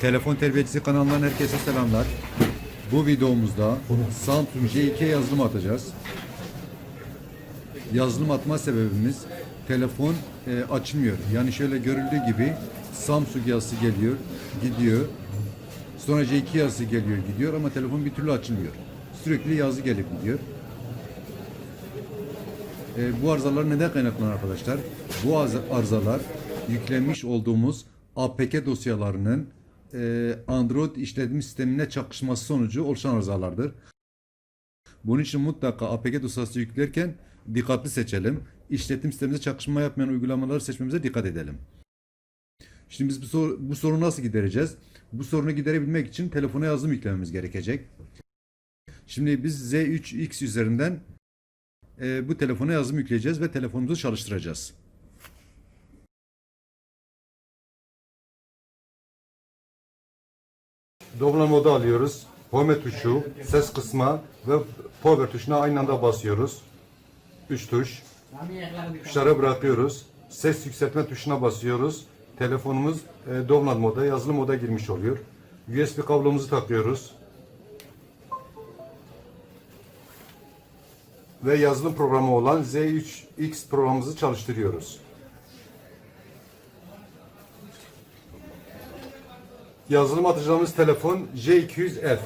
Telefon Terbiyecisi kanalından herkese selamlar. Bu videomuzda Samsung J2 yazılım atacağız. Yazılım atma sebebimiz telefon e, açmıyor. Yani şöyle görüldüğü gibi Samsung yazısı geliyor, gidiyor. Sonra J2 yazısı geliyor, gidiyor ama telefon bir türlü açılmıyor. Sürekli yazı gelip gidiyor. E, bu arızalar neden kaynaklanır arkadaşlar? Bu arıza- arızalar yüklenmiş olduğumuz APK dosyalarının e, Android işletim sistemine çakışması sonucu oluşan arızalardır. Bunun için mutlaka APK dosyası yüklerken dikkatli seçelim. İşletim sistemimize çakışma yapmayan uygulamaları seçmemize dikkat edelim. Şimdi biz bu, sor- bu sorunu nasıl gidereceğiz? Bu sorunu giderebilmek için telefona yazılım yüklememiz gerekecek. Şimdi biz Z3X üzerinden e, bu telefona yazılım yükleyeceğiz ve telefonumuzu çalıştıracağız. Dobla modu alıyoruz. Home tuşu, ses kısma ve power tuşuna aynı anda basıyoruz. Üç tuş. Tuşlara bırakıyoruz. Ses yükseltme tuşuna basıyoruz. Telefonumuz e, download moda, yazılı moda girmiş oluyor. USB kablomuzu takıyoruz. Ve yazılım programı olan Z3X programımızı çalıştırıyoruz. Yazılım atacağımız telefon J200F.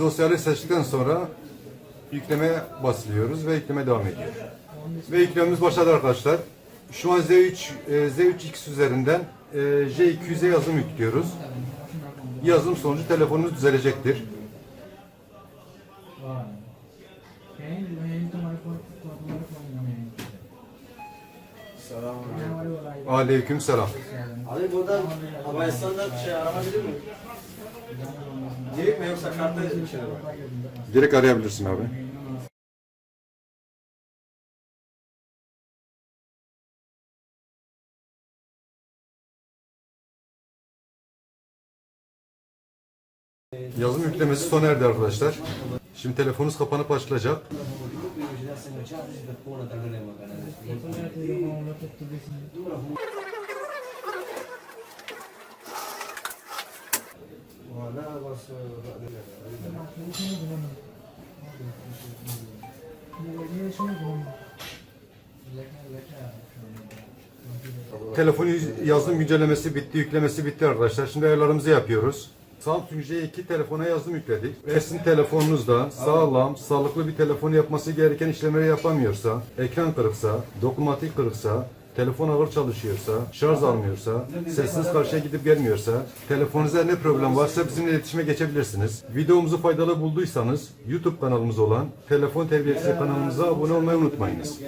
Dosyaları seçtikten sonra yüklemeye basılıyoruz ve yükleme devam ediyor. Ve yüklememiz başladı arkadaşlar. Şu an Z3 e, Z3X üzerinden e, J200'e yazılım yüklüyoruz. Yazılım sonucu telefonunuz düzelecektir. Aleyküm selam. Abi buradan Afganistan'da şey aranabilir mi? Direkt mi yoksa kartla bir? Direkt arayabilirsin abi. Yazılım yüklemesi sona erdi arkadaşlar. Şimdi telefonunuz kapanıp açılacak. Tulisnya gimana? Mulainya semua gimana? Jeleknya jeleknya. Telefon yüz- yazılım güncellemesi bitti, yüklemesi bitti arkadaşlar. Şimdi ayarlarımızı yapıyoruz. Samsung J2 telefona yazılım yükledik. Sizin telefonunuzda sağlam, sağlıklı bir telefon yapması gereken işlemleri yapamıyorsa, ekran kırıksa, dokunmatik kırıksa, telefon ağır çalışıyorsa, şarj almıyorsa, sesiniz karşıya gidip gelmiyorsa, telefonunuzda ne problem varsa bizimle iletişime geçebilirsiniz. Videomuzu faydalı bulduysanız YouTube kanalımız olan Telefon Terbiyesi kanalımıza abone olmayı unutmayınız.